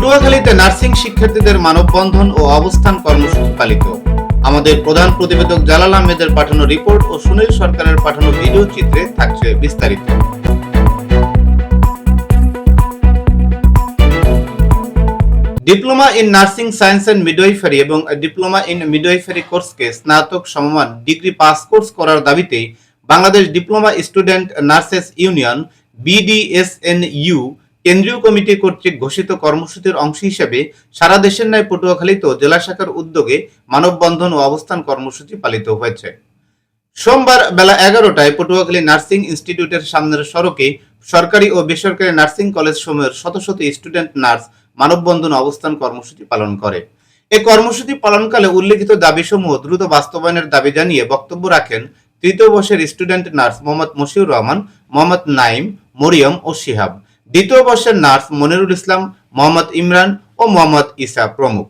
পটুয়াখালীতে nursing শিক্ষার্থীদের মানববন্ধন ও অবস্থান কর্মসূচি পালিত। আমাদের প্রধান প্রতিবেদক জালাল আহমেদের পাঠানো রিপোর্ট ও সুনীল সরকারের পাঠানো ভিডিও চিত্রে থাকছে বিস্তারিত। Diploma in nursing science and midwifery এবং ডিপ্লোমা ইন মিডওয়াইফারি কোর্সকে স্নাতক সমমান ডিগ্রি পাস কোর্স করার দাবিতে Bangladesh diploma student nurses union, BDSNU কেন্দ্রীয় কমিটি কর্তৃক ঘোষিত কর্মসূচির অংশ হিসেবে সারা দেশের ন্যায় পটুয়াখালীতেও জেলা শাখার উদ্যোগে মানববন্ধন ও অবস্থান কর্মসূচি পালিত হয়েছে। সোমবার বেলা এগারোটায় পটুয়াখালী নার্সিং ইনস্টিটিউটের সামনের সড়কে সরকারি ও বেসরকারি নার্সিং কলেজ সমূহের শত শত স্টুডেন্ট নার্স মানববন্ধন অবস্থান কর্মসূচি পালন করে। এই কর্মসূচি পালনকালে উল্লেখিত দাবিসমূহ দ্রুত বাস্তবায়নের দাবি জানিয়ে বক্তব্য রাখেন তৃতীয় বর্ষের স্টুডেন্ট নার্স মোহাম্মদ মশিউর রহমান, মোহাম্মদ নাইম, মরিয়ম ও শিহাব। দ্বিতীয় বর্ষের নার্স মনিরুল ইসলাম মোহাম্মদ ইমরান ও মোহাম্মদ ইসা প্রমুখ।